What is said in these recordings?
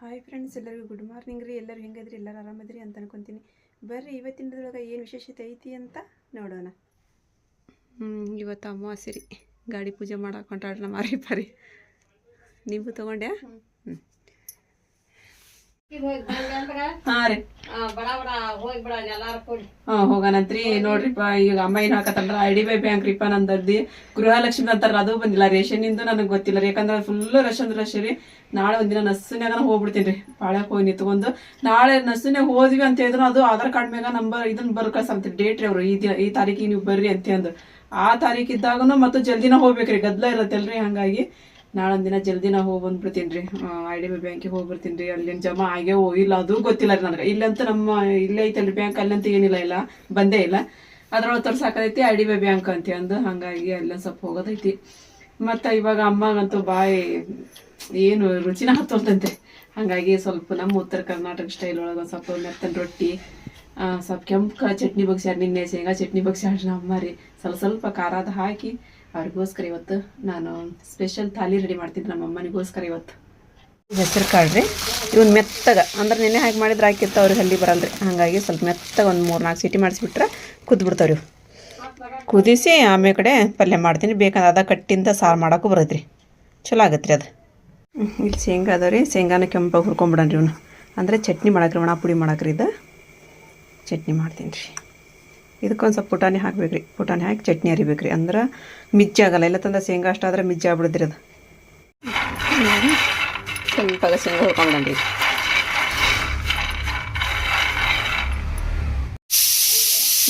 Hi friends ಎಲ್ಲರಿಗೂ good morning ರೀ. ಎಲ್ಲರೂ ಹೆಂಗದ್ರಿ? ಎಲ್ಲರೂ ಆರಾಮದ್ರಿ ಅಂತ ಅನ್ಕೊತೀನಿ. ಬರ್ರಿ ಇವತ್ತಿನದ್ರೊಳಗೆ ಏನು ವಿಶೇಷತೆ ಐತಿ ಅಂತ ನೋಡೋಣ. ಹ್ಞೂ ಇವತ್ತು ಅಮಾವಾಸ್ಯೆ ರೀ. ಗಾಡಿ ಪೂಜೆ ಮಾಡಕ್ಕೆ ಹೊಂಟಾಡ್ರಿ ಮಾರಿ ಪರಿ. ನೀವು ತೊಗೊಂಡ್ಯಾ? ಹಾಂ ರೀ. ಹಾ ಹೋಗೋಣಂತ್ರಿ. ನೋಡ್ರಿಪ್ಪ ಈಗ ಅಮ್ಮ ಏನ್ ಹಾಕತ್ತಂದ್ರ I D B I bank ರೀಪ ನಂದರ್ದಿ ಗೃಹಲಕ್ಷ್ಮಿ ಅಂತಾರ ಅದು ಬಂದಿಲ್ಲ ರೇಷನ್ ಇಂದು ನನಗೆ ಗೊತ್ತಿಲ್ಲ ರೀ. ಯಾಕಂದ್ರೆ ಫುಲ್ ರಶ್ ಅಂದ್ರೆ ರಶ್ ರೀ. ನಾಳೆ ಒಂದಿನ ನಸ್ಸಿನಾಗ ಹೋಗ್ಬಿಡ್ತೀನಿ ರೀ. ಪಾಳ್ಯಕ್ಕೆ ಹೋಗಿ ನಿಂತ್ಕೊಂಡು. ನಾಳೆ ನಸ್ಸಿನಾಗ ಹೋದ್ವಿ ಅಂತ ಹೇಳಿದ್ರು ಅದು ಆಧಾರ್ ಕಾರ್ಡ್ ಮ್ಯಾಗ ನಂಬರ್ ಇದನ್ನ ಬರ್ ಕಳ್ಸಂತ ಡೇಟ್ ರೀ ಅವರು. ಈ ದಿನ ಈ ತಾರೀಕಿಗೆ ನೀವು ಬರ್ರಿ ಅಂತ ಅಂದ್ರು ಆ ತಾರೀಕಿದ್ದಾಗನು ಮತ್ತು ಜಲ್ದಿನ ಹೋಗ್ಬೇಕ್ರಿ. ಗದ್ಲ ಇರತ್ತಲ್ರಿ ಹಂಗಾಗಿ. ನಾಳೊಂದ್ ದಿನ ನಾ ಹೋಗಿ ಬಂದ್ಬಿಡ್ತೀನಿ ರೀ. ಐ ಡಿ ಬಿ ಬ್ಯಾಂಕಿಗೆ ಹೋಗಿ ಬರ್ತೀನಿ ರೀ. ಅಲ್ಲಿನ ಜಮಾ ಆಗೇ ಇಲ್ಲ ಅದು ಗೊತ್ತಿಲ್ಲ ರೀ ನನಗೆ. ಇಲ್ಲಂತೂ ನಮ್ಮ ಇಲ್ಲೇ ಐತಲ್ರಿ ಬ್ಯಾಂಕ್ ಅಲ್ಲಂತೂ ಏನಿಲ್ಲ ಇಲ್ಲ. ಬಂದೇ ಇಲ್ಲ. ಅದ್ರೊಳಗೆ ತೋರ್ಸಾಕೈತಿ ಐ ಡಿ ಬಿ ಬ್ಯಾಂಕ್ ಅಂತ ಅಂದು ಹಾಗಾಗಿ ಅಲ್ಲ ಸ್ವಲ್ಪ ಹೋಗೋದೈತಿ. ಮತ್ತು ಇವಾಗ ಅಮ್ಮಗಂತೂ ಬಾಯಿ ಏನು ರುಚಿನ ಹತ್ತೋಲ್ತಂತೆ ಹಾಗಾಗಿ ಸ್ವಲ್ಪ ನಮ್ಮ ಉತ್ತರ ಕರ್ನಾಟಕ ಸ್ಟೈಲ್ ಒಳಗೆ ಸ್ವಲ್ಪ ಮೆತ್ತನ ರೊಟ್ಟಿ ಸ್ವಲ್ಪ ಕೆಂಪು ಚಟ್ನಿ ಬಗ್ಸ್ಯಾರ. ನಿನ್ನೆ ಶೇಂಗಾ ಚಟ್ನಿ ಬಗ್ಸ್ಯಾರ ನಮ್ಮ ರೀ. ಸ್ವಲ್ಪ ಸ್ವಲ್ಪ ಖಾರದ ಹಾಕಿ ಅವ್ರಿಗೋಸ್ಕರ ಇವತ್ತು ನಾನು ಸ್ಪೆಷಲ್ ಥಾಲಿ ರೆಡಿ ಮಾಡ್ತಿದ್ದೆ ನಮ್ಮ ಅಮ್ಮನಿಗೋಸ್ಕರ ಇವತ್ತು. ಹೆಸರು ಕಾಳು ರೀ ಇವ್ನು ಮೆತ್ತಗ, ಅಂದ್ರೆ ನೆನೆ ಹಾಗೆ ಮಾಡಿದ್ರೆ ಹಾಕಿತ್ತು ಅವ್ರಿಗೆ ಹಲ್ಲಿ ರೀ ಹಾಗಾಗಿ ಸ್ವಲ್ಪ ಮೆತ್ತಗ ಒಂದು ಮೂರು ನಾಲ್ಕು ಸೀಟಿ ಮಾಡಿಸ್ಬಿಟ್ರೆ ಕುದ್ಬಿಡ್ತಾವ್ರಿ. ಕುದಿಸಿ ಆಮೇಲೆ ಕಡೆ ಪಲ್ಯ ಮಾಡ್ತೀನಿ. ಬೇಕಂದ್ರೆ ಅದ ಕಟ್ಟಿಂದ ಸಾರು ಮಾಡೋಕ್ಕೂ ಬರತ್ರಿ. ಚಲೋ ಆಗತ್ತೆ ರೀ ಅದು ಇಲ್ಲಿ ಶೇಂಗಾ ಅದಾವ ರೀ ಶೇಂಗಾನ ಕೆಂಪಾಗಿ ಹುರ್ಕೊಂಬಿಡನ್ರಿ ಇವನು. ಅಂದರೆ ಚಟ್ನಿ ಮಾಡಕ್ರಿ, ಒಣ ಪುಡಿ ಮಾಡಕ್ರಿ ಇದು. ಚಟ್ನಿ ಮಾಡ್ತೀನಿ ರೀ. ಇದಕ್ಕೊಂದು ಸ್ವಲ್ಪ ಪುಟಾಣಿ ಹಾಕ್ಬೇಕು ರೀ ಪುಟಾಣಿ ಹಾಕಿ ಚಟ್ನಿ ಅರಿಬೇಕು ರೀ ಅಂದ್ರೆ ಮಿಜ್ಜಿ ಆಗಲ್ಲ. ಇಲ್ಲ ತಂದ್ರೆ ಶೇಂಗಾ ಅಷ್ಟಾದ್ರೆ ಮಿಜ್ಜಿ ಆಗ್ಬಿಡುದ್ರಿ ಅದು. ಸ್ವಲ್ಪ ಶೇಂಗಾ ಹುರ್ಕೊಂಬಿಡನ್ರಿ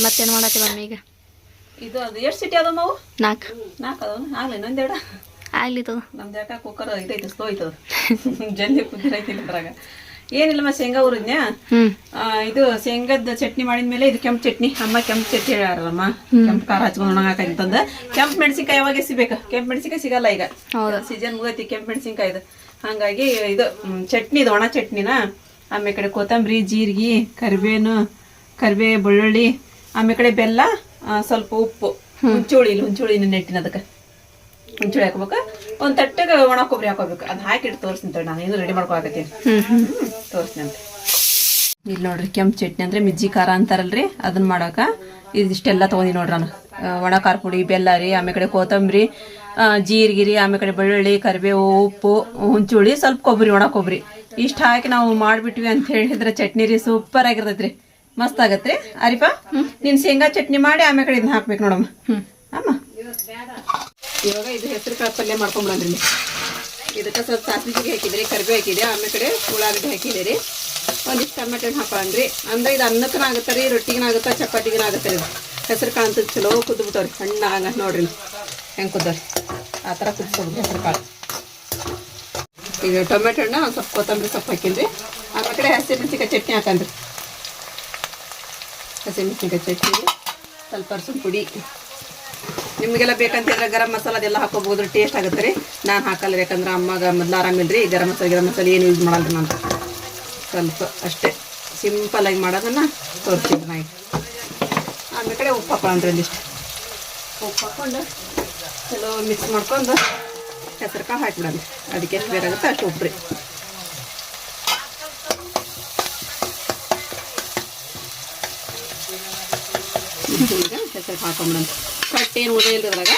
ಮತ್ತೇನು ಮಾಡತ್ತೀವಿ ಮಮ್ಮಿ ಈಗ? ಇದು ಅದು ಎಷ್ಟು ಸಿಟಿ ಅದಾವ ಮಾವು? ನಾಲ್ಕು ನಾಲ್ಕು ಅದಾವ ಆಗಲಿ ಇನ್ನೊಂದೆರಡು ಆಗ್ಲಿ ತಗೋ. ನಮ್ದು ಯಾಕೆ ಕುಕ್ಕರ್ ಇದೈತೆ ಸ್ಲೋ ಐತದ ಜಲ್ದಿ ಕುದ್ದಿರೈತಿಲ್ಲ ಅದ್ರಾಗ ಏನಿಲ್ಲಮ್ಮ ಶೇಂಗಾ ಹುರಿದ್ನ ಇದು ಶೇಂಗದ ಚಟ್ನಿ ಮಾಡಿದ್ಮೇಲೆ ಇದು ಕೆಂಪು ಚಟ್ನಿ. ಅಮ್ಮ ಕೆಂಪು ಚಟ್ನಿ ಹೇಳ್ಯಾರಲ್ಲಮ್ಮ. ಕೆಂಪು ಖಾರ ಹಚ್ಕೊಂಡು ಒಣಗಾಕಂತಂದ ಕೆಂಪು ಮೆಣಸಿನಕಾಯಿ ಯಾವಾಗ ಸಿಗ್ಬೇಕು ಕೆಂಪು ಮೆಣಸಿನಕಾಯಿ ಸಿಗಲ್ಲ ಈಗ. ಸೀಸನ್ ಮುಗತಿ ಕೆಂಪು ಮೆಣಸಿನ್ಕಾಯಿ ಇದು ಹಾಗಾಗಿ ಇದು ಚಟ್ನಿ ಇದು ಒಣ ಚಟ್ನಿನ? ಆಮೇಲೆ ಕಡೆ ಕೊತ್ತಂಬರಿ ಜೀರಿಗೆ ಕರಿಬೇನು ಕರಿಬೇ ಬೆಳ್ಳುಳ್ಳಿ ಆಮೇಲೆ ಕಡೆ ಬೆಲ್ಲ ಸ್ವಲ್ಪ ಉಪ್ಪು. ಹುಂಚುಳಿ ಇಲ್ಲಿ ಹುಂಚುಳಿ ನೆಟ್ಟಿನ ಅದಕ್ಕೆ. ಹುಂಚುಳಿ ಹಾಕ್ಬೇಕು. ಒಂದು ತಟ್ಟೆಗೆ ಒಣ ಕೊಬ್ಬರಿ ಹಾಕೋಬೇಕು. ಅದ್ ಹಾಕಿಟ್ಟು ತೋರಿಸ್ತೀನಿ ತೋರಿ ನಾನು ಏನು ರೆಡಿ ಮಾಡ್ಕೊಳಕತ್ತೀನಿ. ತೋರಿಸ್ತೀನಿ ಅಂತ. ಇಲ್ಲಿ ನೋಡ್ರಿ ಕೆಂಪು ಚಟ್ನಿ ಅಂದ್ರೆ ಮಿಜ್ಜಿ ಖಾರ ಅಂತಾರಲ್ರಿ ಅದನ್ನ ಮಾಡಾಕ ಇದಿಷ್ಟೆಲ್ಲ ತಗೊಂಡಿ ನೋಡ್ರಿ ನಾನು ಒಣ ಖಾರ ಪುಡಿ ಬೆಲ್ಲ ರೀ ಆಮೇಲೆ ಕಡೆ ಕೊತ್ತಂಬರಿ ಜೀರಿಗಿರಿ ಆಮೇಲೆ ಕಡೆ ಬೆಳ್ಳುಳ್ಳಿ ಕರಿಬೇವು ಉಪ್ಪು ಹುಂಚುಳಿ ಸ್ವಲ್ಪ ಕೊಬ್ಬರಿ ಒಣ ಕೊಬ್ಬರಿ. ಇಷ್ಟು ಹಾಕಿ ನಾವು ಮಾಡಿಬಿಟ್ವಿ ಅಂತ ಹೇಳಿದ್ರೆ ಚಟ್ನಿ ರೀ ಸೂಪರ್ ಆಗಿರ್ತೈತ್ರಿ. ರೀ ಮಸ್ತ್ ಆಗತ್ತೆ ರೀ ನಿನ್ ನೀನು ಶೇಂಗಾ ಚಟ್ನಿ ಮಾಡಿ ಆಮೇಲೆ ಕಡೆ ಇದನ್ನ ಹಾಕ್ಬೇಕು ನೋಡಮ್ಮ. ಅಮ್ಮ. ಇವಾಗ ಇದು ಹೆಸರು ಕಾಳು ಪಲ್ಯ ಮಾಡ್ಕೊಂಬಿಡೋದ್ರಿ ಇದಕ್ಕೆ ಸ್ವಲ್ಪ ಸಾಸಿವೆ ಜೀರಿಗೆ ಹಾಕಿದ್ರಿ ಕರಿಬೇವು ಹಾಕಿದೆ ಆಮೇಲೆ ಕಡೆ ಉಳ್ಳಾಗಡ್ಡೆ ಹಾಕಿದೆ ರೀ ಒಂದಿಷ್ಟು ಟೊಮೆಟೊ ಹಾಕೊಂಡ್ರಿ ಅಂದ್ರೆ ಇದು ಅನ್ನಕ್ಕನ ಆಗುತ್ತೆ ರೀ, ರೊಟ್ಟಿಗಿನ ಆಗುತ್ತೆ, ಚಪಾತಿಗಿನ ಆಗುತ್ತೆ ರೀ ಹೆಸರು ಕಾಳು ಅಂತ ಚಲೋ ಕುದ್ಬಿಟ್ಟವ್ರಿ ಸಣ್ಣ ಹಂಗೆ ನೋಡ್ರಿ ಹೆಂಗೆ ಕುದ್ದವ್ರಿ? ಆ ಥರ ಕುದಿಸ್ಕೊಬಿಡಿ ಹೆಸರು ಕಾಳು. ಈಗ ಟೊಮೆಟೊ ಹಣ್ಣು ಸ್ವಲ್ಪ ಕೊತ್ತಂಬರಿ ಸೊಪ್ಪು ಹಾಕಿನ್ರಿ. ಆಮೇಲೆ ಕಡೆ ಹಸಿಮೆಣಸಿನ್ಕಾಯಿ ಚಟ್ನಿ ಹಾಕನ್ರಿ ಹಸಿಮೆಣಸಿನ್ಕಾಯಿ ಚಟ್ನಿ ಸ್ವಲ್ಪ ಅರ್ಸಿನ ಪುಡಿ. ನಿಮಗೆಲ್ಲ ಬೇಕಂತಿದ್ರೆ ಗರಂ ಮಸಾಲ ಅದೆಲ್ಲ ಹಾಕೋಬಹುದು. ಟೇಸ್ಟ್ ಆಗುತ್ತೆ ರೀ. ನಾನು ಹಾಕಲ್ಲ ಯಾಕಂದ್ರೆ ಅಮ್ಮಗೆ ಮೊದಲು ಆರಾಮಿಲ್ಲ ರೀ ಗರಂ ಮಸಾಲೆ ಗರಂ ಮಸಾಲೆ ಏನು ಯೂಸ್ ಮಾಡಲ್ಲ ನಾನು. ಸ್ವಲ್ಪ ಅಷ್ಟೇ. ಸಿಂಪಲ್ ಆಗಿ ಮಾಡೋದನ್ನ ತೋರಿಸ್ತೀನಿ ನಾ ಈಗ ಆಮೇಲೆ ಕಡೆ ಉಪ್ಪು ಅಂದ್ರೆ ಒಂದಿಷ್ಟು ಉಪ್ಪು ಹಾಕ್ಕೊಂಡು ಚಲೋ ಮಿಕ್ಸ್ ಮಾಡ್ಕೊಂಡು ಹೆಸರು ಕಾಳು ಹಾಕಿಬಿಡೋಣ. ಅದಕ್ಕೆ ಎಷ್ಟು ಬೇಕಾಗುತ್ತೆ ಅಷ್ಟು ಉಪ್ಪು ರೀ. ಈಗ ಹೆಸರು ಹಾಕೊಂಬಿಡೋಣ. ಕಟ್ಟು ಏನು ಉಳಿದ ಇಲ್ರಿ ಅದ್ರಾಗ?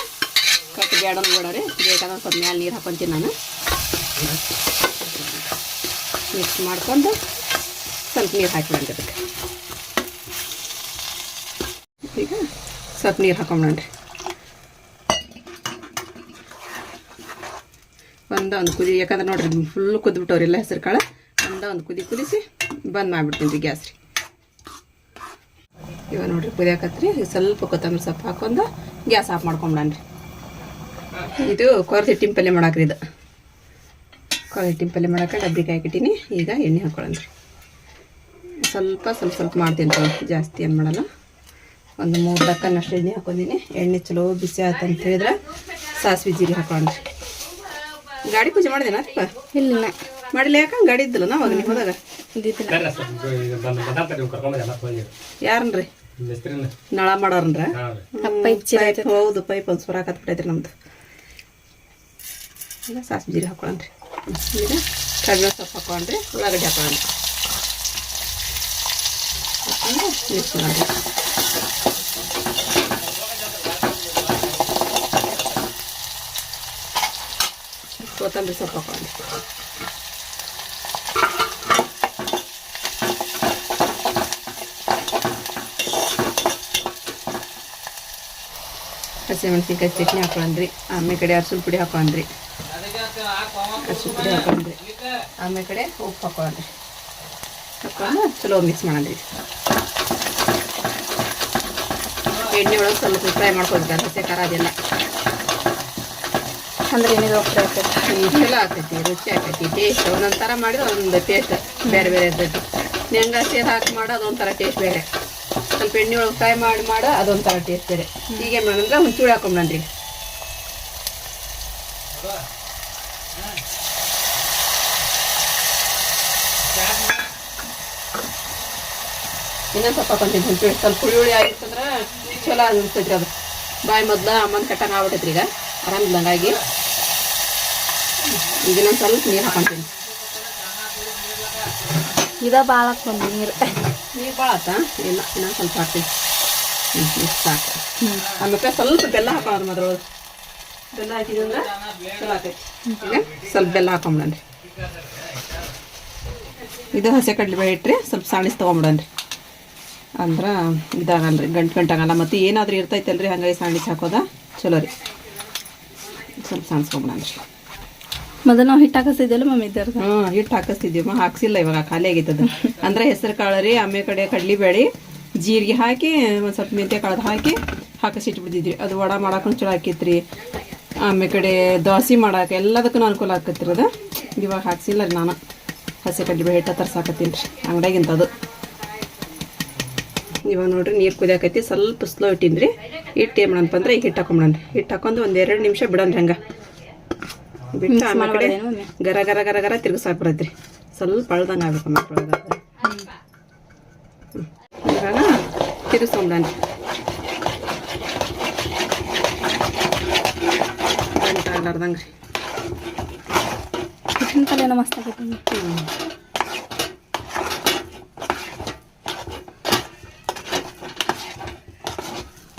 ಕಟ್ ಬೇಡನ್ ಬೇಡ ರೀ ಬೇಕಾದ್ರೆ ಸ್ವಲ್ಪ ಮ್ಯಾಲೆ ನೀರು ಹಾಕೊಂತೀನಿ ನಾನು. ಮಿಕ್ಸ್ ಮಾಡ್ಕೊಂಡು ಸ್ವಲ್ಪ ನೀರು ಹಾಕಿಬಿಡೋಣ ಅದಕ್ಕೆ. ಈಗ ಸ್ವಲ್ಪ ನೀರು ಹಾಕೊಂಬಿಡೋಣ್ರಿ ಒಂದ ಒಂದು ಕುದಿ, ಯಾಕಂದ್ರೆ ನೋಡ್ರಿ ಫುಲ್ ಕುದ್ಬಿಟ್ಟವ್ರಿ ಎಲ್ಲ ಹೆಸರು ಕಾಳು. ಒಂದ ಒಂದು ಕುದಿ ಕುದಿಸಿ ಬಂದ್ ಮಾಡಿಬಿಡ್ತೀನಿ ರೀ ಗ್ಯಾಸ್ ರೀ ಇವಾಗ ನೋಡ್ರಿ ಕುದಿಯಾಕತ್ರಿ ಸ್ವಲ್ಪ ಕೊತ್ತಂಬರಿ ಸೊಪ್ಪು ಹಾಕೊಂಡು ಗ್ಯಾಸ್ ಆಫ್ ಮಾಡ್ಕೊಂಬಿಡನ್ರಿ ಇದು ಕೊರತೆ ಹಿಟ್ಟಿನ ಪಲ್ಯ ಮಾಡಾಕ್ರಿ ಇದು. ಕೊರತೆ ಹಿಟ್ಟಿನ ಪಲ್ಯ ಮಾಡಕ್ಕೆ ಡಬ್ಬಿಗೆ ಹಾಕಿಟ್ಟಿನಿ. ಈಗ ಎಣ್ಣೆ ಹಾಕೊಳ್ಳೋಣ್ರಿ ಸ್ವಲ್ಪ ಸ್ವಲ್ಪ ಸ್ವಲ್ಪ ಮಾಡ್ತೀನಿ ಜಾಸ್ತಿ ಏನು ಮಾಡಲ್ಲ. ಒಂದು ಮೂರು ದಕ್ಕನಷ್ಟು ಎಣ್ಣೆ ಹಾಕೊಂಡಿನಿ. ಎಣ್ಣೆ ಚಲೋ ಬಿಸಿ ಆಯ್ತು ಅಂತ ಹೇಳಿದ್ರೆ ಸಾಸಿವೆ ಜೀರಿಗೆ ಹಾಕೊಳ್ಳನ್ರಿ ಗಾಡಿ ಪೂಜೆ ಮಾಡಿದೇನ ಅಪ್ಪ? ಇಲ್ಲ. ಮಾಡಿಲ್ಲ ಯಾಕ? ಗಾಡಿ ಇದ್ದಲ್ಲ ನಾವು ಅವಾಗ ನೀವು ಹೋದಾಗ ಯಾರನ್ರಿ? ನಳ ಮಾಡೋರನ್ರ? ಪೈಪ್ ಹೌದು ಪೈಪ್ ಒಂದು ಸುರ ಹಾಕತ್ಬಿಟ್ಟೈತ್ರಿ ನಮ್ದು. ಈಗ ಸಾಸಿವೆ ಜೀರಿಗೆ ಹಾಕೊಳ್ಳೋಣ್ರಿ ಈಗ ಕರಿಬೇವು ಸೊಪ್ಪು ಹಾಕೊಂಡ್ರಿ ಉಳ್ಳಾಗಡ್ಡಿ ಹಾಕೊಳ್ಳ್ರಿ ಹಾಕೊಂಡು ಮಿಕ್ಸ್ ಮಾಡಿ ಕೊತ್ತಂಬರಿ ಸೊಪ್ಪು ಹಾಕೊಂಡ್ರಿ ಹಸಿಮೆಣಸಿನ್ಕಾಯಿ ಚಟ್ನಿ ಹಾಕೊಂಡ್ರಿ. ಆಮೇಲೆ ಕಡೆ ಅರ್ಸಿನ ಪುಡಿ ಹಾಕೊಂಡ್ರಿ. ಅರ್ಶಿನ ಪುಡಿ ಹಾಕೊಂಡ್ರಿ. ಆಮೇಲೆ ಕಡೆ ಉಪ್ಪು ಹಾಕೊಂಡ್ರಿ. ಹಾಕೊಂಡು ಚಲೋ ಮಿಕ್ಸ್ ಮಾಡಿದ್ರಿ ಎಣ್ಣೆ ಒಳಗೆ ಸ್ವಲ್ಪ ಫ್ರೈ ಮಾಡ್ಕೊಳ್ತಾರೆ ಹಸಿ ಖಾರ ಅದೆಲ್ಲ. ಅಂದ್ರೆ ಏನಿದೆ ಫ್ರೈ ಆಗ್ತೈತೆ ಚಲೋ ಆಗ್ತೈತಿ, ರುಚಿ ಆಗ್ತೈತಿ ಟೇಸ್ಟ್ ಒಂದೊಂದು ಥರ ಮಾಡಿದ್ರೆ ಒಂದೊಂದು ಟೇಸ್ಟ್ ಬೇರೆ ಬೇರೆ ಇರ್ತೈತಿ. ಹೆಂಗ ಸೇರು ಹಾಕಿ ಮಾಡೋದು ಒಂಥರ ಟೇಸ್ಟ್ ಬೇರೆ. ಸ್ವಲ್ಪ ಎಣ್ಣೆ ಒಳಗೆ ಫ್ರೈ ಮಾಡಿ ಮಾಡ, ಅದೊಂಥರ ಟೇಸ್ಟ್ ಬೇರೆ. ಹೀಗೆ ಮಾಡಂದ್ರೆ ಚೂಡಿ ಹಾಕೊಂಡ್ರಿ ಇನ್ನೊಂದು ಸ್ವಲ್ಪ ಹಾಕೊಂತೀನಿ ಚೂಡಿ ಸ್ವಲ್ಪ ಹುಳಿ ಹುಳಿ ಆಗಿತ್ತಂದ್ರೆ ಚಲೋ ಅನಿಸ್ತೈತ್ರಿ ಅದು. ಬಾಯಿ ಮೊದ್ಲು ಅಮ್ಮನ ಕಟ್ಟಂಗೆ ಆಗ್ಬಿಟ್ಟೈತ್ರಿ ಈಗ. ಆರಾಮಿಲ್ದಂಗಾಗಿ ಈಗ ಇನ್ನೊಂದು ಸ್ವಲ್ಪ ನೀರು ಹಾಕೊಂತೀನಿ ಇದ ಭಾಳ ನೀರು. ನೀರು ಭಾಳ ಆತ? ಇಲ್ಲ ಇನ್ನೊಂದು ಸ್ವಲ್ಪ ಹಾಕ್ತೀನಿ. ಹ್ಞೂ ಇಷ್ಟು ಸಾಕು. ಹ್ಞೂ ಆಮೇಲೆ ಸ್ವಲ್ಪ ಬೆಲ್ಲ ಹಾಕೋಣ ಅದ್ರೊಳಗೆ ಬೆಲ್ಲ ಹಾಕಿದ್ರೆ ಚಲೋ ಆಕೈತಿ. ಈಗ ಸ್ವಲ್ಪ ಬೆಲ್ಲ ಹಾಕೊಂಬಿಡನ್ರಿ. ಇದು ಹಸಿ ಬೆಳೆ ಇಟ್ರಿ, ಸ್ವಲ್ಪ ಸಾಣಿಸ್ ತೊಗೊಂಬಿಡನ್ರಿ. ಅಂದ್ರೆ ಇದಾಗಲ್ಲ ರೀ ಗಂಟು ಗಂಟಾಗಲ್ಲ ಮತ್ತು ಏನಾದರೂ ಇರ್ತೈತಲ್ರಿ ಹಂಗಾಗಿ ಸಾಣಿಸ್ ಹಾಕೋದ? ಚಲೋ ರೀ. ಸ್ವಲ್ಪ ಸಾಣಿಸ್ಕೊಂಬಿಡನ್ರಿ. ಮೊದಲು ನಾವು ಹಿಟ್ಟು ಹಾಕಿಸಿದ್ದೆಲ್ಲ ಮಮ್ಮಿ ಇದ್ದಾರ ಹ್ಞೂ, ಹಿಟ್ಟು ಹಾಕಿಸ್ತಿದ್ವಿ. ಹಾಕ್ಸಿಲ್ಲ ಇವಾಗ, ಖಾಲಿ ಆಗೈತದ ಅಂದ್ರೆ ಹೆಸರು ಕಾಳು ರೀ ಆಮೇಲೆ ಕಡೆ ಕಡ್ಲಿಬೇಳೆ ಜೀರಿಗೆ ಹಾಕಿ, ಒಂದು ಸ್ವಲ್ಪ ಮೆಂತ್ಯ ಕಾಳದು ಹಾಕಿ ಹಾಕಿಸಿ ಇಟ್ಬಿಟ್ಟಿದ್ವಿ. ಅದು ವಡ ಮಾಡಕ್ಕೆ ಚಲೋ ಹಾಕಿತ್ರಿ ಆಮೇಲೆ ಕಡೆ ದೋಸೆ ಮಾಡಕ್ಕೆ ಎಲ್ಲದಕ್ಕೂ ಅನುಕೂಲ ಆಕತ್ರಿ ಅದು. ಇವಾಗ ಹಾಕ್ಸಿಲ್ಲ ನಾನು. ಹಸಿ ಕಡ್ಲಿಬೇಳೆ ಹಿಟ್ಟ ತರ್ಸಾಕತ್ತೀನಿ ರೀ. ಅಂಗಡಿಯಾಗಿಂತದು ಇವಾಗ ನೋಡ್ರಿ ನೀರು ಕುದಿಯಾಕೈತಿ. ಸ್ವಲ್ಪ ಸ್ಲೋ ಇಟ್ಟಿನ್ರಿ ಹಿಟ್ಟು ಏನು ಮಾಡಣಪ್ಪ ಅಂದ್ರೆ ಈಗ ಹಿಟ್ಟು ಹಾಕೊಂಬಿಡನ್ರಿ ಹಿಟ್ಟು ಹಾಕೊಂಡು ಒಂದು ಎರಡು ನಿಮಿಷ ಬಿಡನ್ರಿ ಹಂಗೆ. ಬಿಟ್ಟು ಆಮೇಲೆ ಕಡೆ? ಗರ ಗರ ಗರ ಗರ ತಿರ್ಗಿಸಾಕ್ಬಿಡತ್ರಿ ಸ್ವಲ್ಪ ಅಳ್ದಂಗೆ ಆಗ್ಬೇಕು ಮಕ್ಕಳೊಳಗೆ ಇವಾಗ ತಿರ್ಗಿಸ್ಕೊಂಬಿಡನ್ರಿ ಗಂಟು ಆಗ್ಲಾರ್ದಂಗೆ ರೀ. ಹಿಟ್ಟಿನ ಪಲ್ಯನ ಮಸ್ತ್ ಆಗೈತೆ ಮಮ್ಮಿ.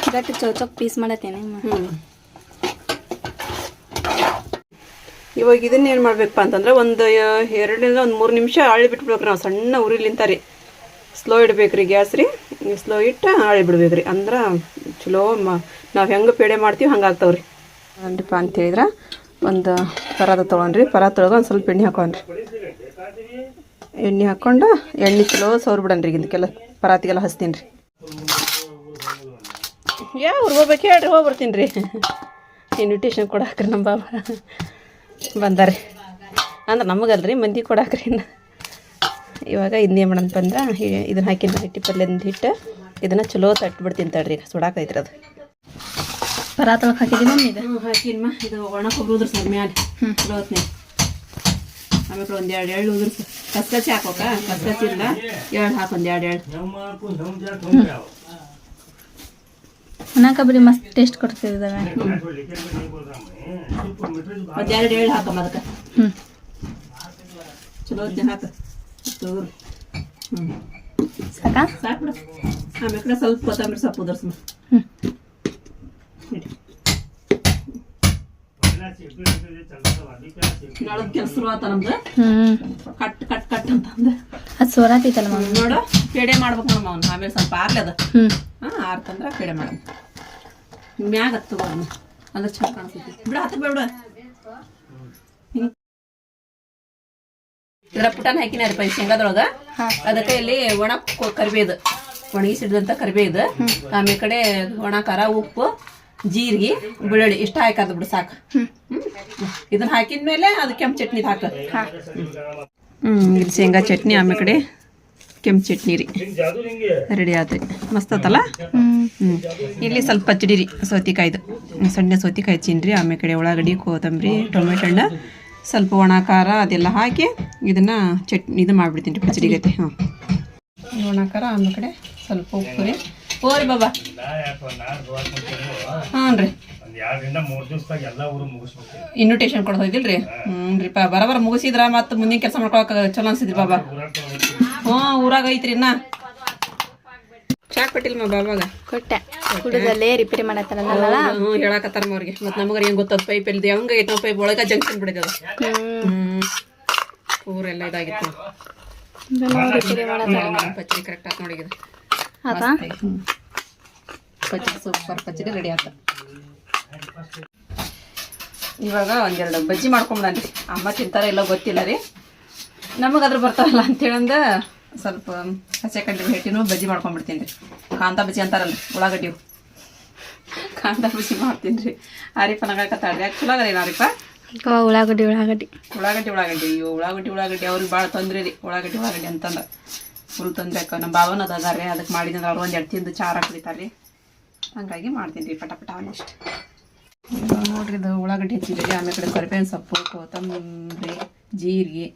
ಗಟ್ಟಿ ಚೌಕ್ ಚೌಕ್ ಪೀಸ್ ಮಾಡತ್ತೇನೆ ಹ್ಞೂ ಇವಾಗ ಇದನ್ನ ಏನು ಮಾಡ್ಬೇಕಪ್ಪ ಅಂತಂದ್ರೆ ಒಂದು ಎರಡರಿಂದ ಒಂದು ಮೂರು ನಿಮಿಷ ಆಳಿ ಬಿಟ್ಬಿಡ್ಬೇಕು ನಾವು. ಸಣ್ಣ ಉರಿಲಿಂತ ರೀ. ಸ್ಲೋ ಇಡ್ಬೇಕು ರೀ ಗ್ಯಾಸ್ ರೀ. ಸ್ಲೋ ಇಟ್ಟು ಆಳಿ ಬಿಡ್ಬೇಕು ರೀ. ಅಂದ್ರೆ ಚಲೋ ಮ ನಾವು ಹೆಂಗೆ ಪೇಡೆ ಮಾಡ್ತೀವಿ ಹಂಗೆ ಆಗ್ತಾವ್ರಿ ಅಂದ್ರಪ್ಪ ಅಂತ ಹೇಳಿದ್ರೆ ಒಂದು ಪರಾದ ತೊಗೊಂಡ್ರಿ. ಪರ ತೊಳಗ ಒಂದು ಸ್ವಲ್ಪ ಎಣ್ಣೆ ಹಾಕೊಂಡ್ರಿ. ಎಣ್ಣೆ ಹಾಕ್ಕೊಂಡು ಎಣ್ಣೆ ಚಲೋ ಸೋರ್ ಬಿಡನ್ರಿ ಇದಕ್ಕೆಲ್ಲ ಪರಾತಿಗೆಲ್ಲ ಹಚ್ತೀನಿ ರೀ. ಯಾವ ಊರಿಗೆ ಹೋಗ್ಬೇಕು ಹೇಳ್ರಿ ಹೋಗಿ ಬರ್ತೀನಿ ರೀ. ಇನ್ವಿಟೇಷನ್ ಕೊಡಾಕ್ರಿ ನಮ್ಮ ಬಾಬಾ. ಬಂದಾರೆ. ಅಂದ್ರೆ ನಮಗಲ್ರಿ ಮಂದಿ ಕೊಡಾಕ್ರಿ ಇನ್ನು. ಇವಾಗ ಇನ್ನೇನು ಮಾಡಂತ ಬಂದ್ರೆ ಇದನ್ನ ಹಾಕಿನ ಹಿಟ್ಟಿ ಪಲ್ಯದ ಹಿಟ್ಟು ಇದನ್ನು ಚಲೋ ತಟ್ಬಿಡ್ತೀನಿ ತಡ್ರಿ ಈಗ ಸುಡಾಕೈತ್ರಿ ಅದು. ಪರಾತೊಳಗೆ ಹಾಕಿದ್ದೀನಿ ಮಮ್ಮಿ ಇದು ಹಾಕಿನಮ್ಮ ಹಾಕಿನ್ಮ ಇದು ಒಣ ಕೊಬ್ಬರಿ ಉದ್ರಸ ಮ್ಯಾಲೆ. ಚಲೋ ಹೊತ್ನೆ. ಆಮೇಲೆ ಒಂದು ಎರಡು ಎಳ್ಳು ಉದ್ರಸ. ಕಸ್ಕಸಿ ಹಾಕೋಕ? ಕಸ್ಕಸಿ ಇಲ್ಲ. ಎರಡು ಹಾಕೊಂದು ಎರಡು ಎಳ್ಳು. ಅನ್ನಾಕ ಬರೀ ಮಸ್ತ್ ಟೇಸ್ಟ್ ಕೊಡ್ತಿದ್ದಾವೆ ಒಂದು ಎರಡು ಎಳ್ಳು ಹಾಕಮ್ಮ ಅದಕ್ಕೆ. ಹ್ಞೂ ಚಲೋ ಹೊತ್ನೆ ಹಾಕ. ತೊಗರು ಹ್ಞೂ ಸಾಕಾ? ಸಾಕು ಬಿಡು. ಆಮೇಲೆ ಕಡೆ ಸ್ವಲ್ಪ ಕೊತ್ತಂಬರಿ ಸೊಪ್ಪು ಹ್ಞೂ ನಳದ ಕೆಲಸ ನಮ್ದು. ಕಟ್ ಕಟ್ ಕಟ್ ಅಂತಂದು ಅದು. ಸೋರಾತೈತಲ್ಲ ನೋಡು. ಪೇಡೆ ಮಾಡ್ಬೇಕು ನೋಡಮ್ಮ ಅವ್ನು. ಆಮೇಲೆ ಸ್ವಲ್ಪ ಆಗ್ಲದ ಹ್ಞೂ ಹಾಂ ಆರ್ತಂದ್ರೆ ಪೇಡೆ ಮಾಡೋಣ ಮ್ಯಾಗ ಹತ್ತು ಅದನ್ನ. ಅಂದ್ರೆ ಚಂದ ಕಾಣಿಸ್ತೈತಿ. ಬಿಡ ಹತ್ತು ಬೇಡ ಇದ್ರ ಪುಟಾನ ಹಾಕಿನ ರೀ ಶೇಂಗಾದೊಳಗೆ. ಅದಕ್ಕೆ ಇಲ್ಲಿ ಒಣ ಕರಿಬೇದು ಒಣಗಿಸಿಡಿದಂಥ ಕರಿಬೇದು ಆಮೇಲೆ ಕಡೆ ಒಣ ಖಾರ ಉಪ್ಪು ಜೀರಿಗೆ ಬೆಳ್ಳುಳ್ಳಿ ಇಷ್ಟ ಹಾಕಾದ ಬಿಡು ಸಾಕು. ಹ್ಮ್. ಇದನ್ನ ಹಾಕಿದ್ಮೇಲೆ ಅದು ಕೆಂಪು ಚಟ್ನಿ ಹಾಕ. ಹ್ಮ್ ಇಲ್ಲಿ ಶೇಂಗಾ ಚಟ್ನಿ ಆಮೇಲೆ ಕಡೆ ಕೆಂಪು ಚಟ್ನಿ ರೀ ರೆಡಿ ಆತ್ರಿ. ಮಸ್ತ್ ಆತಲ್ಲ? ಹ್ಞೂ ಇಲ್ಲಿ ಸ್ವಲ್ಪ ಪಚ್ಚಡಿ ರೀ ಸೌತಿಕಾಯ್ದು ಸಣ್ಣ ಸೌತಿಕಾಯಿ ಚಿನ್ರಿ ಆಮೇಲೆ ಕಡೆ ಉಳ್ಳಾಗಡ್ಡಿ, ಕೊತ್ತಂಬರಿ, ಟೊಮೆಟೊ ಹಣ್ಣು, ಸ್ವಲ್ಪ ಒಣ ಖಾರ ಅದೆಲ್ಲ ಹಾಕಿ ಇದನ್ನ ಚಟ್ನಿ ಇದು ಮಾಡಿಬಿಡ್ತೀನಿ ರೀ ಪಚ್ಚಡಿ ಗತಿ ಹಾಂ ಒಣ ಖಾರ, ಆಮೇಲೆ ಕಡೆ ಸ್ವಲ್ಪ ಉಪ್ಪು ರೀ. ಹೋರಿ ಬಾಬಾ. ಹ್ಞೂ ರೀ. ಇನ್ವಿಟೇಷನ್ ಕೊಡ್ತಾ ಹೋಗಿಲ್ರಿ ಹ್ಞೂ ರೀ ಬರಬರ ಮುಗಿಸಿದ್ರ ಮತ್ತೆ ಮುಂದಿನ ಕೆಲಸ ಮಾಡ್ಕೊಳಕ್ಕೆ ಚಲೋ ಅನ್ಸಿದ್ರಿ ಬಾಬಾ. ಹ್ಞೂ ಊರಾಗ ಐತ್ರಿ ಇನ್ನ. ಚಾಕ್ ಕೊಟ್ಟಿಲ್ಲ ಮಾ ಬಾಬಾಗ. ಕೊಟ್ಟೆ. ಕುಡಿದಲ್ಲೇ ರಿಪೇರಿ ಮಾಡತ್ತಾರಲ್ಲ ಹ್ಞೂ ಹೇಳಕತ್ತಾರ ಅವ್ರಿಗೆ. ಮತ್ತೆ ನಮಗ ಏನು ಗೊತ್ತದ ಪೈಪ್ ಎಲ್ದಿ ಹಂಗ ಐತೆ ನಾವು ಪೈಪ್ ಒಳಗ ಜಂಕ್ಷನ್ ಬಿಡಿದ ಹ್ಮ್. ಹ್ಮ್. ಊರೆಲ್ಲ ಇದಾಗಿತ್ತು ಪಚ್ಚಡಿ ಕರೆಕ್ಟ್ ಆಗಿ ನೋಡಿ ಇದು. ಆತಾ? ಹ್ಮ್. ಪಚ್ಚಡಿ ಸೂಪರ್ ಪಚ್ಚಡಿ ರೆಡಿ ಆತ. ಇವಾಗ ಒಂದೆರಡು ಬಜ್ಜಿ ಮಾಡ್ಕೊಂಬಿಡನ್ರಿ ಅಮ್ಮ ತಿಂತಾರ ಇಲ್ಲ ಗೊತ್ತಿಲ್ಲ ರೀ. ನಮಗೆ ಅದ್ರ ಬರ್ತಾವಲ್ಲ ಅಂತೇಳಂದ ಸ್ವಲ್ಪ ಹಸೆ ಕಡ್ಡಿ ಹಿಟ್ಟಿನೂ ಬಜ್ಜಿ ಮಾಡ್ಕೊಂಡ್ಬಿಡ್ತೀನಿ ರೀ. ಕಾಂತ ಬಜ್ಜಿ ಅಂತಾರಲ್ಲ ಉಳ್ಳಾಗಡ್ಡಿವು ಕಾಂತ ಬಜ್ಜಿ ಮಾಡ್ತೀನಿ ರೀ ಆರಿಪ ನಗಾಕತ್ತಾಳ್ರಿ ಯಾಕೆ ಚಲೋ ಆರಿಫ? ಅವ ಉಳ್ಳಾಗಡ್ಡಿ ಉಳ್ಳಾಗಡ್ಡಿ. ಉಳ್ಳಾಗಡ್ಡಿ ಉಳ್ಳಾಗಡ್ಡಿ. ಅಯ್ಯೋ ಉಳ್ಳಾಗಡ್ಡಿ ಉಳ್ಳಾಗಡ್ಡಿ ಅವ್ರಿಗೆ ಭಾಳ ತೊಂದರೆ ರೀ. ಉಳ್ಳಾಗಡ್ಡಿ ಉಳ್ಳಾಗಡ್ಡಿ ಅಂತಂದ. ಫುಲ್ ತೊಂದರೆ ಅಕ್ಕ. ನಮ್ಮ ಭಾವನ ಅದಾರೆ ಅದಕ್ಕೆ ಮಾಡಿದ್ರೆ ಅವ್ರು ಒಂದು ಎರಡು ತಿಂದು ಚಾರ ಕುಡಿತಾರೆ ರೀ. ಹಂಗಾಗಿ ಮಾಡ್ತೀನಿ ರೀ ಪಟ ಪಟ ಇವಾಗ ನೋಡ್ರಿ ಇದು ಉಳ್ಳಾಗಡ್ಡಿ ಹೆಚ್ಚಿದ್ರಿ. ಆಮೇಲೆ ಕಡೆ ಕರಿಬೇವಿನ ಸೊಪ್ಪು ಕೊತ್ತಂಬರಿ ಜೀರಿಗೆ.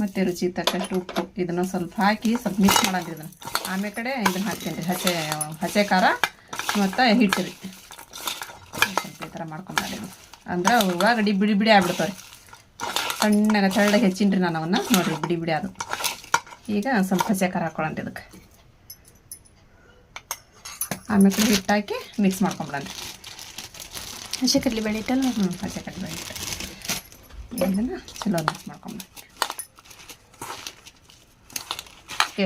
ಮತ್ತು ರುಚಿ ತಕ್ಕಷ್ಟು ಉಪ್ಪು ಇದನ್ನ ಸ್ವಲ್ಪ ಹಾಕಿ ಸ್ವಲ್ಪ ಮಿಕ್ಸ್ ಮಾಡೋದು ಇದನ್ನು. ಆಮೇಲೆ ಕಡೆ ಇದನ್ನ ಹಾಕ್ತೀನಿ ರೀ ಹಸೆ ಹಸೆ ಖಾರ ಮತ್ತು ಹಿಟ್ಟು ರೀ. ಸ್ವಲ್ಪ ಈ ಥರ ಮಾಡ್ಕೊಂಡು ಅಂದ್ರೆ ಉಳ್ಳಾಗಡ್ಡಿ ಬಿಡಿ ಬಿಡಿ ಆಗ್ಬಿಡ್ತಾವೆ ರೀ. ಸಣ್ಣಗೆ ಹೆಚ್ಚಿನ ಹೆಚ್ಚಿನ್ರಿ ನಾನು ಅವನ್ನ. ನೋಡಿರಿ ಬಿಡಿ ಬಿಡಿ ಅದು. ಈಗ ಸ್ವಲ್ಪ ಹಸೆ ಖಾರ ಹಾಕೊಳ್ಳೋಣ ಇದಕ್ಕೆ. ಆಮೇಲೆ ಕಡೆ ಹಿಟ್ಟು ಹಾಕಿ ಮಿಕ್ಸ್ ಮಾಡ್ಕೊಂಬಿಡೋಣ ಹಸೆ ಕಡ್ಲಿ ಬೇಳೆ ಇಟ್ಟಲ್ಲ ಹ್ಞೂ ಹಸಿ ಕಡ್ಲೆ ಹಿಟ್ಟು. ಇದನ್ನು ಚಲೋ ಮಿಕ್ಸ್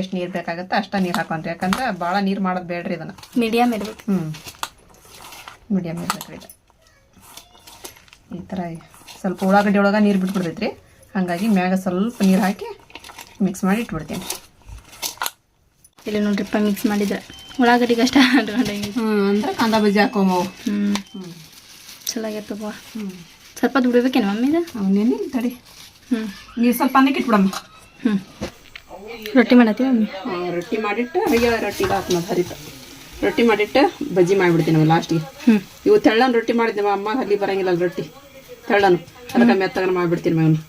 ಎಷ್ಟು ನೀರು ಬೇಕಾಗುತ್ತೆ ಅಷ್ಟ ನೀರು ಹಾಕೊಂಡ್ರಿ ಯಾಕಂದ್ರೆ ಭಾಳ ನೀರು ಮಾಡೋದು ಬೇಡ್ರಿ ಇದನ್ನು. ಮೀಡಿಯಮ್ ಇರ್ಬೇಕು. ಹ್ಞೂ ಮೀಡಿಯಮ್ ಇರಬೇಕು ಇದು. ಈ ಥರ ಸ್ವಲ್ಪ ಉಳ್ಳಾಗಡ್ಡಿ ಒಳಗೆ ನೀರು ಬಿಟ್ಬಿಡ್ತೈತ್ರಿ. ಹಾಗಾಗಿ ಮ್ಯಾಗ ಸ್ವಲ್ಪ ನೀರು ಹಾಕಿ ಮಿಕ್ಸ್ ಮಾಡಿ ಇಟ್ಬಿಡ್ತೀನಿ. ಇಲ್ಲಿ ನೋಡ್ರಿಪ್ಪ ಮಿಕ್ಸ್ ಮಾಡಿದ್ರೆ. ಉಳ್ಳಾಗಡ್ಡಿಗೆ ಅಷ್ಟ ಹ್ಞೂ ಅಂದ್ರೆ ಕಾಂದ ಬಜ್ಜಿ ಹಾಕೋಮವು ಹ್ಞೂ ಹ್ಞೂ ಚೆನ್ನಾಗಿರ್ತವ ಹ್ಞೂ ಸ್ವಲ್ಪ ದುಡಿಬೇಕೇನು ಮಮ್ಮಿದ ಅವನೇನು ತಡಿ. ಹ್ಞೂ ನೀರು ಸ್ವಲ್ಪ ಅನ್ನಕ್ಕೆ ಇಟ್ಬಿಡಮ್ಮ. ಹ್ಞೂ ರೊಟ್ಟಿ ಮಾಡತ್ತೀವಿ ಮಮ್ಮಿ? ರೊಟ್ಟಿ ಮಾಡಿಟ್ಟು ಅಯ್ಯೋ ರೊಟ್ಟಿ ಹಾಕ್ನ ಹರಿತ. ರೊಟ್ಟಿ ಮಾಡಿಟ್ಟು ಬಜ್ಜಿ ಮಾಡಿಬಿಡ್ತೀನಿ ನಾವು ಲಾಸ್ಟಿಗೆ ಇವು ತೆಳ್ಳನ ರೊಟ್ಟಿ ಮಾಡಿದ್ದೆ ಅಮ್ಮ ಅಲ್ಲಿ ಬರಂಗಿಲ್ಲ ಅಲ್ಲಿ ರೊಟ್ಟಿ. ತೆಳ್ಳನು. ಅದಕ್ಕೆ ಮೆತ್ತಗನ ಮಾಡಿಬಿಡ್ತೀನಿ ಮಗನು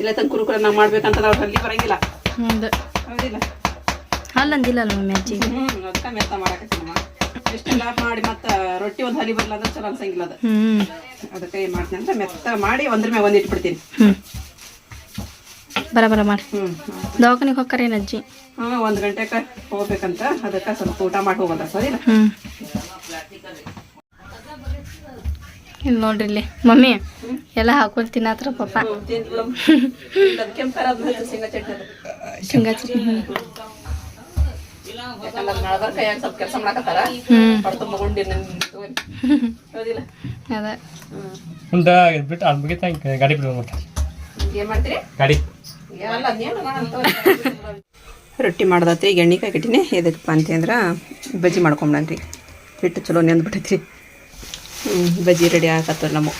ಇಲ್ಲ ತಂದು ಕುರುಕುರ ನಾವು ಮಾಡ್ಬೇಕಂತ ಅವ್ರು ಅಲ್ಲಿ ಬರಂಗಿಲ್ಲ. ಹೌದು. ಹೌದಿಲ್ಲ? ಅಲ್ಲ ಅಂದಿಲ್ಲಲ್ಲ ಮಮ್ಮಿ ಅಜ್ಜಿ? ಹ್ಞೂ ಅದಕ್ಕೆ ಮೆತ್ತ ಮಾಡಕತ್ತೀನಮ್ಮ ಇಷ್ಟೆಲ್ಲ ಮಾಡಿ ಮತ್ತೆ ರೊಟ್ಟಿ ಒಂದು ಹಲಿ ಬರಲ್ಲ ಅಂದ್ರೆ ಚಲೋ ಅನ್ಸಂಗಿಲ್ಲ ಅದು. ಹ್ಞೂ ಅದಕ್ಕೆ ಏನು ಮಾಡ್ತೀನಿ ಅಂದ್ರೆ ಮೆತ್ತ ಮಾಡಿ ಒಂದ್ರ ಮೇಲೆ ಒಂದು ಇಟ್ಬಿಡ್ತೀನಿ. ಹ್ಞೂ ಬರ ಬರ ಮಾಡಿ ಹ್ಞೂ ದವಾಖಾನಿಗೆ ಹೋಗ್ಕರೇನು ಅಜ್ಜಿ? ಹಾಂ ಒಂದು ಗಂಟೆಗೆ ಹೋಗ್ಬೇಕಂತ. ಅದಕ್ಕೆ ಸ್ವಲ್ಪ ಊಟ ಮಾಡಿ ಹೋಗೋದ ಸರಿ ಹ್ಞೂ ಇಲ್ಲಿ ನೋಡ್ರಿ ಇಲ್ಲಿ. ಮಮ್ಮಿ ಎಲ್ಲ ಹಾಕೊಂಡು ತಿನ್ನತ್ರ ಪಾಪ. ಶೇಂಗಾ ಚಟ್ನಿ ಅದು. ಗಾಡಿ ಏನ್ ಗಾಡಿ. ರೊಟ್ಟಿ ಮಾಡ್ದತ್ರಿ ಈಗ ಎಣ್ಣೆ ಕಾಯ್ಕಿಟ್ಟಿನಿ ಎದಕ್ಕಪ್ಪ ಅಂತಂದ್ರೆ ಬಜ್ಜಿ ಮಾಡ್ಕೊಂಬಿಡನ್ರಿ ಹಿಟ್ಟು ಚಲೋ ನೆಂದ್ಬಿಟ್ಟೈತ್ರಿ ಬಜ್ಜಿ ರೆಡಿ ಆಗತ್ತವ್ರ ನಮ್ಮ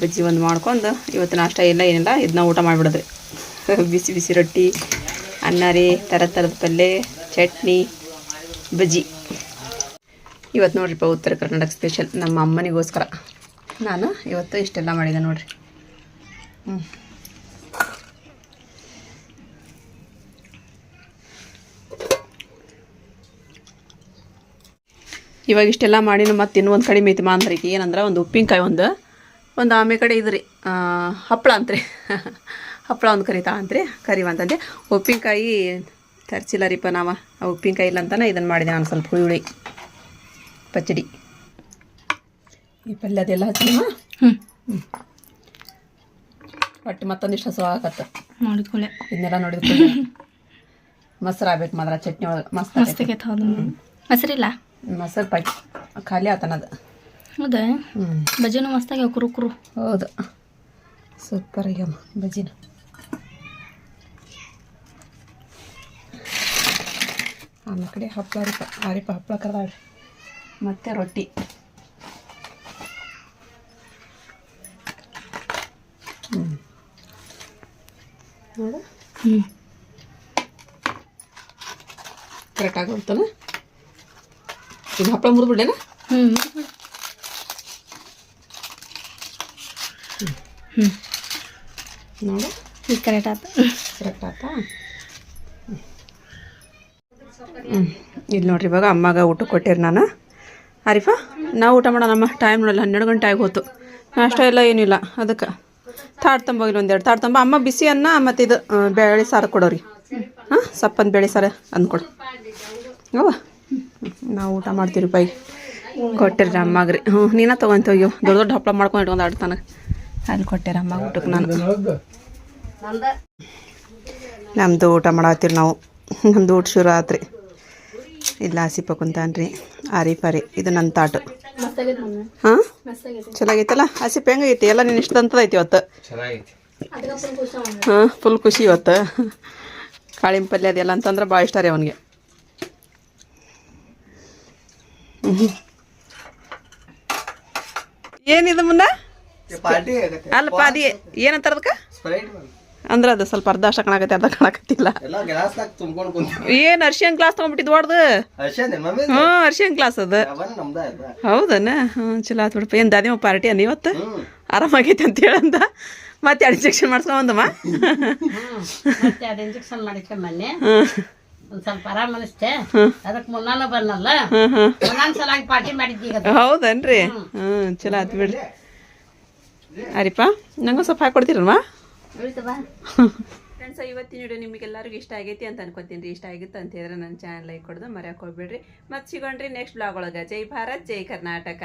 ಬಜ್ಜಿ ಒಂದು ಮಾಡ್ಕೊಂಡು ಇವತ್ತು ನಾಷ್ಟ ಇಲ್ಲ, ಏನಿಲ್ಲ ಇದನ್ನ ಊಟ ಮಾಡಿಬಿಡೋದ್ರಿ. ಬಿಸಿ ಬಿಸಿ ರೊಟ್ಟಿ, ಅನ್ನ ರೀ, ಥರ ಥರದ ಪಲ್ಯ ಚಟ್ನಿ, ಬಜ್ಜಿ. ಇವತ್ತು ನೋಡ್ರಿಪ್ಪ ಉತ್ತರ ಕರ್ನಾಟಕ ಸ್ಪೆಷಲ್ ನಮ್ಮ ಅಮ್ಮನಿಗೋಸ್ಕರ. ನಾನು ಇವತ್ತು ಇಷ್ಟೆಲ್ಲ ಮಾಡಿದೆ ನೋಡ್ರಿ. ಹ್ಞೂ ಇವಾಗ ಇಷ್ಟೆಲ್ಲ ಮಾಡಿ ಮತ್ತು ಇನ್ನೂ ಒಂದು ಕಡಿಮೆ ಐತಿ ಮಾಂದ್ರಿಗೆ. ಏನಂದ್ರೆ ಒಂದು ಉಪ್ಪಿನಕಾಯಿ ಒಂದು ಒಂದು ಆಮೆ ಕಡೆ ಇದ್ರಿ. ಹಪ್ಪಳ ಅಂತ್ರಿ. ಹಪ್ಪಳ ಒಂದು ಕರಿತಾ ಅಂತ್ರಿ ಕರಿವಂತಂದೆ ಉಪ್ಪಿನಕಾಯಿ ತರಿಸಿಲ್ಲ ರೀಪ ನಾವು. ಆ ಉಪ್ಪಿನಕಾಯಿ ಇಲ್ಲ ಅಂತಾನೆ ಇದನ್ನು ಮಾಡಿದೆ ನಾನು ಸ್ವಲ್ಪ ಹುಳಿ ಪಚ್ಚಡಿ. ಈ ಪಲ್ಯ ಅದೆಲ್ಲ ಹಚ್ಚಿಮ್ಮ ಹ್ಞೂ ಒಟ್ಟು ಮತ್ತೊಂದಿಷ್ಟು ಹಸು ಆಗತ್ತೆ. ನೋಡಿಕೊಳ್ಳೆ ಇದನ್ನೆಲ್ಲ ನೋಡಿದ್ರೆ ಮೊಸರು ಆಗ್ಬೇಕು ಮಾತ್ರ ಚಟ್ನಿ ಒಳಗೆ. ಮಸ್ತ್ ಹೌದು. ಮೊಸರಿಲ್ಲ? ಮೊಸರು ಪಾಕಿ. ಖಾಲಿ ಆತನದು ಹೌದಾ ಹ್ಞೂ ಬಜ್ಜಿನೂ ಮಸ್ತಾಗಿ ಕುರು ಕುರು. ಹೌದು. ಸೂಪರ್ ಆಗ್ಯಾವ ಬಜ್ಜಿನ. ಆಮೇಲೆ ಕಡೆ ಹಪ್ಪಳ ರೀಪ ಆರಿಪ ಹಪ್ಪಳ ಕರ್ದಾಳ್ರಿ. ಮತ್ತು ರೊಟ್ಟಿ. ಹ್ಞೂ ನೋಡು. ಹ್ಞೂ ಕರೆಕ್ಟಾಗಿ ಆಗೋಗ್ತಾನೆ ಇದು ಹಪ್ಪಳ ಮುರಿದ್ಬಿಡ್ಲೇನ? ಹ್ಞೂ ಹ್ಞೂ ನೋಡು. ಈಗ ಕರೆಕ್ಟ್ ಆತ. ಕರೆಕ್ಟ್ ಹ್ಞೂ ಇಲ್ಲಿ ನೋಡ್ರಿ ಇವಾಗ ಅಮ್ಮಗೆ ಊಟ ಕೊಟ್ಟಿರಿ ನಾನು. ಆರಿಫಾ ನಾವು ಊಟ ಮಾಡೋಣಮ್ಮ ಟೈಮ್ ನೋಡಲ್ಲ ಹನ್ನೆರಡು ಗಂಟೆ ಆಗಿ ನಾಷ್ಟ ಎಲ್ಲ ಏನಿಲ್ಲ ಅದಕ್ಕೆ. ತಾಟ್ ತಂಬೋಗಿಲ್ಲ ಒಂದೆರಡು. ತಾಟ್ ತಂಬ ಅಮ್ಮ ಬಿಸಿ ಅನ್ನ ಮತ್ತು ಇದು ಬೇಳೆ ಸಾರು ಕೊಡೋರಿ. ಹಾಂ ಸಪ್ಪಂದು ಬೇಳೆ ಸಾರು ಅಂದ್ಕೊಡು. ಅವ ನಾವು ಊಟ ಮಾಡ್ತೀವಿ ಪೈ. ಕೊಟ್ಟಿರ ಅಮ್ಮಗ್ರಿ. ಹ್ಞೂ ನೀನ ತೊಗೊಂತ ಹೋಗ್ಯೋ ದೊಡ್ಡ ದೊಡ್ಡ ಹಪ್ಪಳ ಮಾಡ್ಕೊಂಡು ಇಟ್ಕೊಂಡು ಆಡ್ತಾನೆ ಅಲ್ಲಿ ಕೊಟ್ಟಿರ ಅಮ್ಮ ಊಟಕ್ಕೆ ನಾನು. ನಮ್ಮದು ಊಟ ಮಾಡತ್ತೀರಿ ನಾವು. ನಮ್ಮದು ಊಟ ಶುರು ಆತ್ರಿ. ಇಲ್ಲ ಹಸಿಪ ಕುಂತಾನ್ರಿ ಆರಿಫಾರಿ ಇದು ನನ್ನ ತಾಟು. ಹಾಂ? ಚೆನ್ನಾಗೈತಲ್ಲ ಹಸಿಪ ಹೆಂಗೈತಿ ಎಲ್ಲ ನೀನು ಅಂತ ಐತಿ ಇವತ್ತು? ಹಾಂ ಫುಲ್ ಖುಷಿ ಇವತ್ತು. ಕಾಳಿನ ಪಲ್ಯ ಅದೆಲ್ಲ ಅಂತಂದ್ರೆ ಭಾಳ ಇಷ್ಟ ರೀ ಅವನಿಗೆ. ಏನಿದು ಮುನ್ನ? ಪಾರ್ಟಿ ಅಲ್ಲಪ್ಪ ಅದಿ ಏನಂತಾರ ಅದಕ್ಕೆ? ಸ್ಪ್ರೈಟ್ ಅಂದ್ರೆ ಅದು ಸ್ವಲ್ಪ ಅರ್ಧ ಅಷ್ಟ ಕಾಣಕತ್ತೆ ಅರ್ಧ ಕಾಣಕತ್ತಿಲ್ಲ. ಏನು ಅರ್ಶಿಯನ್ ಕ್ಲಾಸ್ ತೊಗೊಂಬಿಟ್ಟಿದ್ದು ಹೊಡ್ದು ಹ್ಞೂ ಅರ್ಶಿಯನ್ ಕ್ಲಾಸ್ ಅದು. ಹೌದನ? ಹ್ಞೂ ಚಲೋ ಆತ್ ಬಿಡಪ್ಪ. ಏನು ದಾದಿಮ ಪಾರ್ಟಿ ಅನ್ನ ಇವತ್ತು? ಆರಾಮಾಗೈತೆ ಅಂತ ಹೇಳಂದ. ಮತ್ತೆ ಎರಡು ಇಂಜೆಕ್ಷನ್ ಮಾಡ್ಸ್ಕೊಂಬಂದಮ್ಮ ಒಂದ್ ಸ್ವಲ್ಪ ಆರಾಮ್ ಅನಿಸ್ತೆ. ಅದಕ್ ಮುನ್ನಾನು ಬಂದಲ್ಲ ಮುನ್ನಾನ್ ಸಲಾಗಿ ಪಾರ್ಟಿ ಮಾಡಿದ್ದೀಗ ಹೌದನ್ರಿ? ಹ್ಮ್. ಚಲೋ ಆತ್ ಬಿಡ್ರಿ. ಅರಿಪ ನಂಗೂ ಸ್ವಲ್ಪ ಹಾಕೊಡ್ತೀರಲ್ವಾ ಫ್ರೆಂಡ್ಸ್ ಇವತ್ತಿನ ವಿಡಿಯೋ ನಿಮಗೆಲ್ಲರಿಗೂ ಇಷ್ಟ ಆಗೈತಿ ಅಂತ ಅನ್ಕೋತೀನಿ ರೀ. ಇಷ್ಟ ಆಗಿತ್ತು ಅಂತ ಹೇಳಿದ್ರೆ ನನ್ನ ಚಾನಲ್ ಲೈಕ್ ಕೊಡೋದು ಮರ್ಯಾಕೆ ಹೋಗ್ಬೇಡ್ರಿ. ಮತ್ತೆ ಸಿಗೋಣ್ರಿ ನೆಕ್ಸ್ಟ್ ಬ್ಲಾಗ್ ಒಳಗೆ. ಜೈ ಭಾರತ್ ಜೈ ಕರ್ನಾಟಕ.